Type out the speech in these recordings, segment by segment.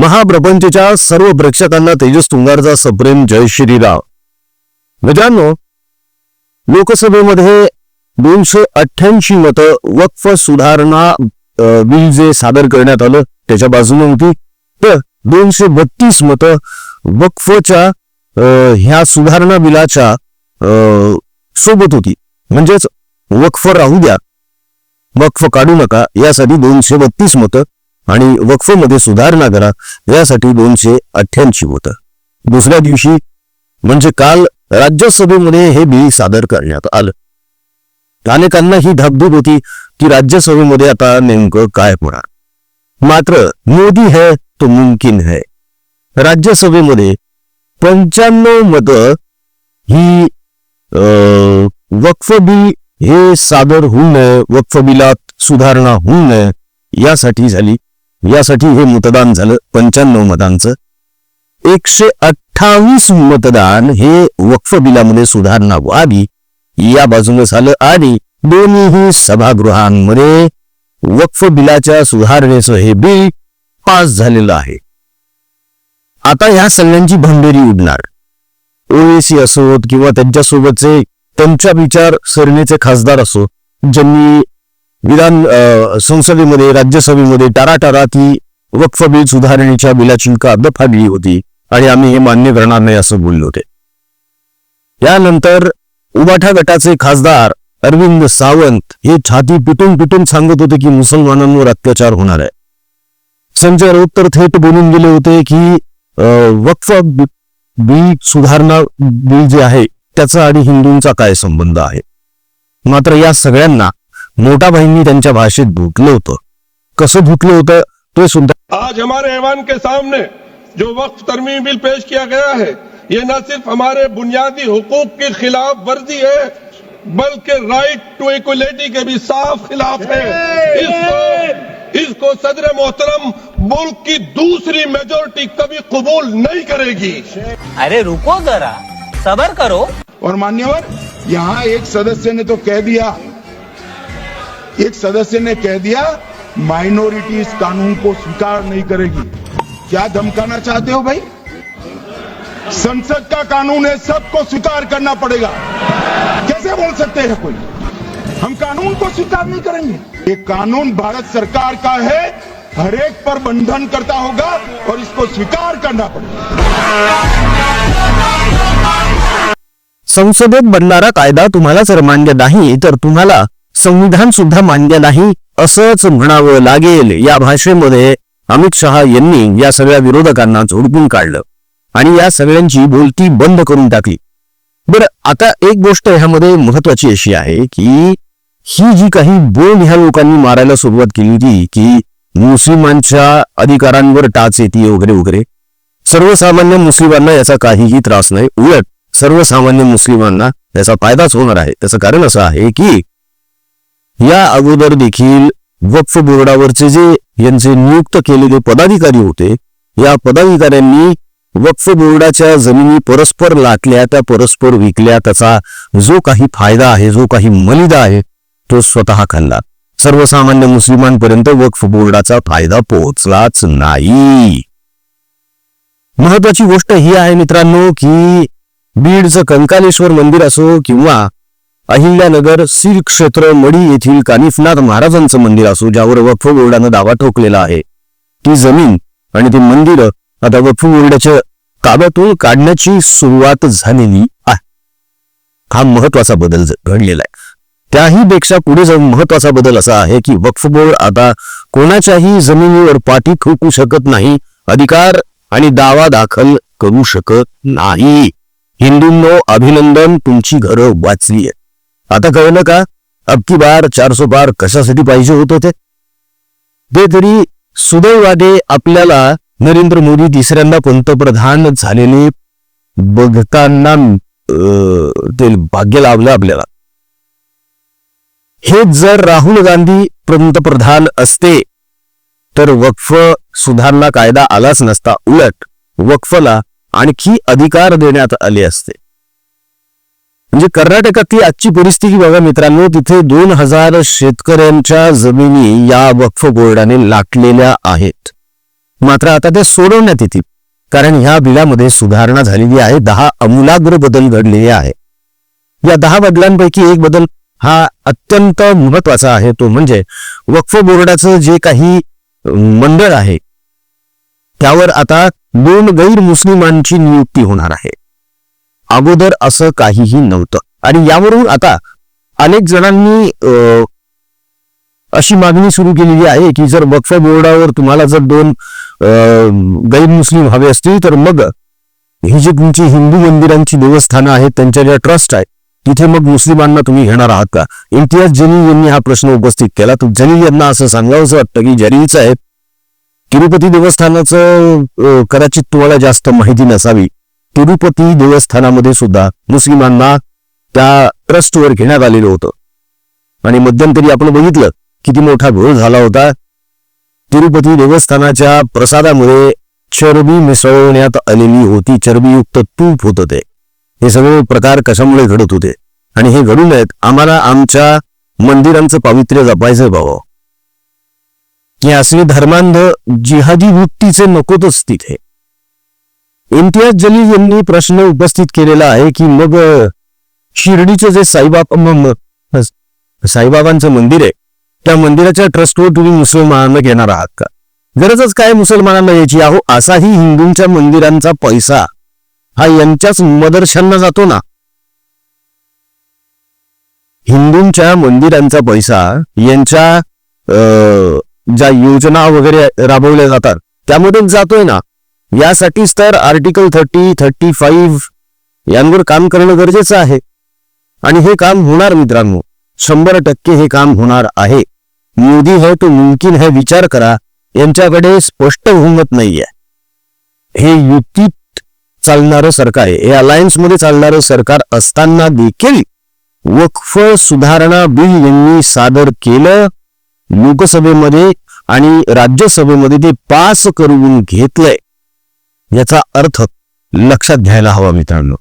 महाप्रपंचच्या सर्व प्रेक्षकांना तेजस तुंगारचा सप्रेम जय श्रीराव मित्रांनो लोकसभेमध्ये दोनशे अठ्ठ्याऐंशी मतं वक्फ सुधारणा बिल जे सादर करण्यात आलं त्याच्या बाजूने होती. तर दोनशे बत्तीस मतं वक्फच्या ह्या सुधारणा बिलाच्या सोबत होती. म्हणजेच वक्फ राहू द्या. वक्फ काढू नका. यासाठी दोनशे बत्तीस मतं आणि वक्फमध्ये सुधारणा करा यासाठी दोनशे अठ्ठ्याऐंशी होतं दुसऱ्या दिवशी म्हणजे काल राज्यसभेमध्ये हे बिल सादर करण्यात आलं. अनेकांना ही धाकधूक होती की राज्यसभेमध्ये आता नेमकं काय होणार. मात्र मोदी है तो मुमकिन है. राज्यसभेमध्ये पंच्याण्णव मतं ही अं, वक्फ बिल हे सादर होऊ नये वक्फ बिलात सुधारणा होऊ नये यासाठी झाली यासाठी हे मतदान झालं पंच्याण्णव मतांचं. एकशे अठ्ठावीस मतदान हे वक्फ बिलामध्ये सुधारणा व्हावी या बाजूने झालं आणि दोन्हीही सभागृहांमध्ये वक्फ बिलाच्या सुधारणेचं हे बिल पास झालेलं आहे. आता ह्या सगळ्यांची भंडेरी उडणार. ओवेसी असोत किंवा त्यांच्यासोबतचे त्यांच्या विचार सरणीचे खासदार असो ज्यांनी विधान संसदेमध्ये राज्यसभेमध्ये टाराटारा ती वक्फ बिल सुधारणेच्या बिलाची कागद फाडली होती आणि आम्ही हे मान्य करणार नाही असं बोलले होते. यानंतर उबाठा गटाचे खासदार अरविंद सावंत हे छाती पिटून पिटून सांगत होते की मुसलमानांवर अत्याचार होणार आहे. संजय राऊत तर थेट बोलून गेले होते की वक्फ बी बिल सुधारणा बिल जे आहे त्याचा आणि हिंदूंचा काय संबंध आहे? मात्र या सगळ्यांना मोठाबाईंनी त्यांच्या भाषेत धुतलं होतं. कसं धुतलं होतं ते सुद्धा आज हमारे ऐवान के सामने जो वक्त तरमीम बिल पेश किया गया है ये न सिर्फ़ हमारे बुनियादी हुकूक की खिलाफ वर्जी है बल्कि राइट टू इक्वलिटी के भी साफ़ खिलाफ है। इसको इसको सदर मोहतरम मुल्क की दूसरी मेजोरिटी कभी कबूल नहीं करेगी। अरे रुको जरा सबर करो। और मान्यवर यहाँ एक सदस्य ने तो कह दिया एक सदस्य ने कह दिया, माइनॉरिटी इस कानून को स्वीकार नहीं करेगी। क्या धमकाना चाहते हो भाई? संसद का कानून है, सबको स्वीकार करना पड़ेगा। कैसे बोल सकते हैं कोई? हम कानून को स्वीकार नहीं करेंगे। ये कानून भारत सरकार का है, हर एक पर बंधन करता होगा और इसको स्वीकार करना पड़ेगा। संसदेत बनणारा कायदा तुम्हालाच मान्य नाही, तर तुम्हाला संविधान सुद्धा मान्य नाही असंच म्हणावं लागेल या भाषेमध्ये अमित शहा यांनी या सगळ्या विरोधकांना झोडपून काढलं आणि या सगळ्यांची बोलती बंद करून टाकली. बरं आता एक गोष्ट ह्यामध्ये महत्वाची अशी आहे की ही जी काही बोल ह्या लोकांनी मारायला सुरुवात केली होती की मुस्लिमांच्या अधिकारांवर टाच येते वगैरे वगैरे सर्वसामान्य मुस्लिमांना याचा काहीही त्रास नाही. उलट सर्वसामान्य मुस्लिमांना याचा फायदाच होणार आहे. त्याचं कारण असं आहे की या अगोदर देखील वक्फ बोर्डावरचे जे यांचे नियुक्त केलेले पदाधिकारी होते या पदाधिकाऱ्यांनी वक्फ बोर्डाच्या जमिनी परस्पर लाटल्या त्या परस्पर विकल्या. त्याचा जो काही फायदा आहे जो काही मलिदा आहे तो स्वतः खाल्ला. सर्वसामान्य मुस्लिमांपर्यंत वक्फ बोर्डाचा फायदा पोहोचलाच नाही. महत्वाची गोष्ट ही आहे मित्रांनो की बीडचं कंकालेश्वर मंदिर असो किंवा अहिल्यानगर सीर क्षेत्र मडी येथील कानिफनाथ महाराजांचं मंदिर असो ज्यावर वक्फ बोर्डानं दावा ठोकलेला आहे. ती जमीन आणि ती मंदिर आता वक्फ बोर्डाच्या ताब्यातून काढण्याची सुरुवात झालेली आहे. हा महत्त्वाचा बदल घडलेला आहे. त्याही पेक्षा पुढे जाऊन महत्त्वाचा बदल असा आहे की वक्फ बोर्ड आता कोणाच्याही जमिनीवर पाठी ठोकू शकत नाही अधिकार आणि दावा दाखल करू शकत नाही. हिंदूंनो अभिनंदन तुमची घरं वाचली आहेत. आता कळलं का? अबकी बार चारसो बार कशासाठी पाहिजे होतं ते ते तरी सुदैवाने आपल्याला नरेंद्र मोदी तिसऱ्यांदा पंतप्रधान झालेले बघताना ते भाग्य लाभलं आपल्याला. हे जर राहुल गांधी पंतप्रधान असते तर वक्फ सुधारणा कायदा आलाच नसता. उलट वक्फला आणखी अधिकार देण्यात आले असते. म्हणजे कर्नाटकातली आजची परिस्थिती बघा मित्रांनो तिथे दोन हजार शेतकऱ्यांच्या जमिनी या वक्फ बोर्डाने लाटलेल्या आहेत. मात्र आता ते सोडवण्यात येतील कारण ह्या बिलामध्ये सुधारणा झालेली आहे. दहा अमूलाग्र बदल घडलेले आहे या दहा बदलांपैकी एक बदल हा अत्यंत महत्त्वाचा आहे. तो म्हणजे वक्फ बोर्डाचं जे काही मंडळ आहे त्यावर आता दोन गैर मुस्लिमांची नियुक्ती होणार आहे. अगोदर असं काहीही नव्हतं. आणि यावरून आता अनेक जणांनी अं, अशी मागणी सुरू केलेली आहे की जर वक्फ बोर्डावर तुम्हाला जर दोन गैर मुस्लिम हवे असतील तर मग ही जी तुमची हिंदू मंदिरांची देवस्थानं आहेत त्यांच्या ज्या ट्रस्ट आहे तिथे मग मुस्लिमांना तुम्ही घेणार आहात का? इम्तियाज जलील यांनी हा प्रश्न उपस्थित केला. तर जलील यांना असं सांगावंसं वाटतं की जलील साहेब तिरुपती देवस्थानाचं कदाचित तुम्हाला जास्त माहिती नसावी. तिरुपती देवस्थानामध्ये सुद्धा मुस्लिमांना त्या ट्रस्टवर घेण्यात आलेलं होतं. आणि मध्यंतरी आपण बघितलं किती मोठा घोळ झाला होता. तिरुपती देवस्थानाच्या प्रसादामुळे चरबी मिसळवण्यात आलेली होती. चरबीयुक्त तूप होतं ते. हे सगळे प्रकार कशामुळे घडत होते? आणि हे घडू नयेत आम्हाला आमच्या मंदिरांचं पावित्र्य जपायचं भावं. की असले धर्मांध जिहादी वृत्तीचे नकोतच तिथे. इम्तियाज जलील यांनी प्रश्न उपस्थित केलेला आहे की मग शिर्डीचं जे साईबाबा साईबाबांचं मंदिर आहे त्या मंदिराच्या ट्रस्टवर तुम्ही मुसलमानांना घेणार आहात का? गरजच काय मुसलमानांना यायची? अहो असाही हिंदूंच्या मंदिरांचा पैसा हा यांच्याच मदरशांना जातो ना. हिंदूंच्या मंदिरांचा पैसा यांच्या ज्या योजना वगैरे राबवल्या जातात त्यामधून जातोय ना. यासाठीच तर आर्टिकल थर्टी थर्टी फाईव्ह यांवर काम करणं गरजेचं आहे. आणि हे काम होणार मित्रांनो शंभर टक्के हे काम होणार आहे. मोदी है तो मुमकिन है विचार करा यांच्याकडे स्पष्ट बहुमत नाहीये. हे युतीत चालणारं सरकार आहे. हे अलायन्समध्ये चालणारं सरकार असताना देखील वक्फ सुधारणा बिल यांनी सादर केलं लोकसभेमध्ये आणि राज्यसभेमध्ये ते पास करून घेतलंय. याचा अर्थ लक्षात घ्यायला हवा मित्रांनो.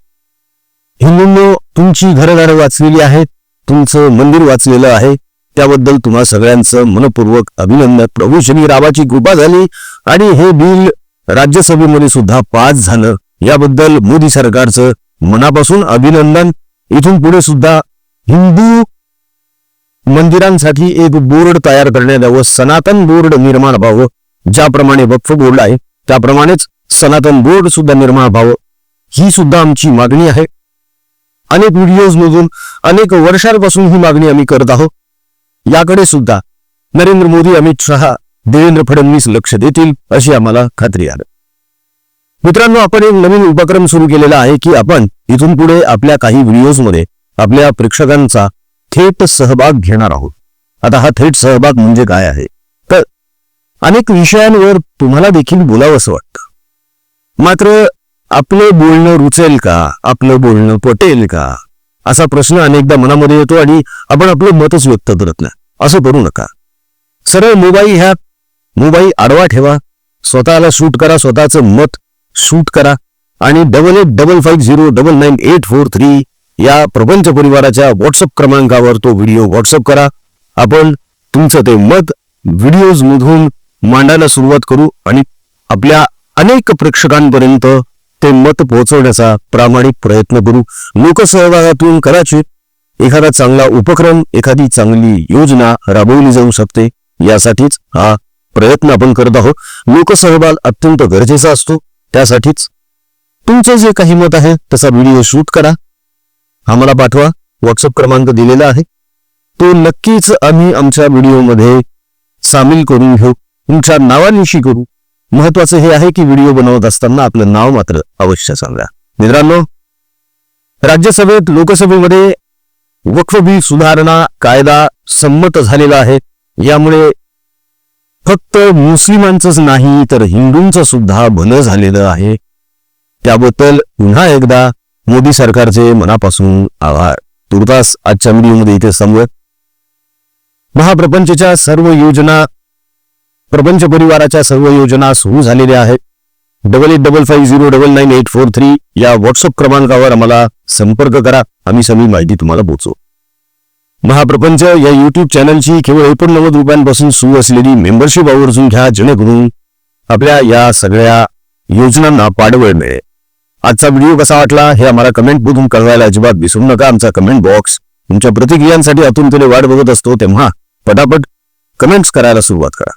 हिंदूंनो तुमची घरदारं वाचलेली आहेत तुमचं मंदिर वाचलेलं आहे त्याबद्दल तुम्हा सगळ्यांचं मनपूर्वक अभिनंदन. प्रभू शनी रावाची कृपा झाली आणि हे बिल राज्यसभेमध्ये सुद्धा पास झालं. याबद्दल मोदी सरकारचं मनापासून अभिनंदन. इथून पुढे सुद्धा हिंदू मंदिरांसाठी एक बोर्ड तयार करण्यात यावं सनातन बोर्ड निर्माण व्हावं ज्याप्रमाणे वक्फ बोर्ड आहे त्याप्रमाणेच सनातन बोर्ड सुद्धा निर्माण व्हावं ही सुद्धा आमची मागणी आहे. अनेक व्हिडिओज मधून अनेक वर्षांपासून ही मागणी आम्ही करत आहोत. याकडे सुद्धा नरेंद्र मोदी अमित शहा देवेंद्र फडणवीस लक्ष देतील अशी आम्हाला खात्री आहे. मित्रांनो आपण एक नवीन उपक्रम सुरू केलेला आहे की आपण इथून पुढे आपल्या काही व्हिडिओजमध्ये आपल्या प्रेक्षकांचा थेट सहभाग घेणार आहोत. आता हा थेट सहभाग म्हणजे काय आहे? तर अनेक विषयांवर तुम्हाला देखील बोलावंसं वाटतं. मात्र आपलं बोलणं रुचेल का? आपलं बोलणं पटेल का? असा प्रश्न अनेकदा मनामध्ये येतो आणि आपण आपलं मतच व्यक्त करत नाही. असं करू नका. सरळ मोबाईल ह्या मोबाईल आडवा ठेवा. स्वतःला शूट करा स्वतःचं मत शूट करा. आणि double eight double five zero double nine eight four three या प्रपंच परिवाराच्या व्हॉट्सअप क्रमांकावर तो व्हिडिओ व्हॉट्सअप करा. आपण तुमचं ते मत व्हिडिओजमधून मांडायला सुरुवात करू आणि आपल्या अनेक प्रेक्षकांपर्यंत ते मत पोहोचवण्याचा प्रामाणिक प्रयत्न करू. लोकसहभागातून कदाचित एखादा चांगला उपक्रम एखादी चांगली योजना राबवली जाऊ शकते. यासाठीच हा प्रयत्न आपण करत आहोत. लोकसहभाग अत्यंत गरजेचा असतो. त्यासाठीच तुमचं जे काही मत आहे तसा व्हिडिओ शूट करा. आम्हाला पाठवा. व्हॉट्सअप क्रमांक दिलेला आहे. तो नक्कीच आम्ही आमच्या व्हिडिओमध्ये सामील करून घेऊ. तुमच्या नावानिशी करू. महत्वाचं हे आहे की व्हिडिओ बनवत असताना आपलं नाव मात्र अवश्य सांगा. मित्रांनो राज्यसभेत लोकसभेमध्ये वक्फ सुधारणा कायदा संमत झालेला आहे. यामुळे फक्त मुस्लिमांचंच नाही तर हिंदूंचं सुद्धा भलं झालेलं आहे. त्याबद्दल पुन्हा एकदा मोदी सरकारचे मनापासून आभार. तुर्तास आजच्या व्हिडिओमध्ये इथे समजत महाप्रपंचच्या सर्व योजना प्रपंच परिवाराच्या सर्व योजना सुरू झालेल्या आहेत. Double eight double five zero double nine eight four three या व्हॉट्सअप क्रमांकावर आम्हाला संपर्क करा. आम्ही सगळी माहिती तुम्हाला पोहोचवू. महाप्रपंच या युट्यूब चॅनलची केवळ एकोणनव्वद रुपयांपासून सुरू असलेली मेंबरशिप आवर्जून घ्या. जेणेकरून आपल्या या सगळ्या योजनांना पाठबळ मिळेल. आजचा व्हिडिओ कसा वाटला हे आम्हाला कमेंट मधून कळवायला अजिबात विसरू नका. आमचा कमेंट बॉक्स तुमच्या प्रतिक्रियांसाठी आतून वाट बघत असतो तेव्हा पटापट कमेंट्स करायला सुरुवात करा.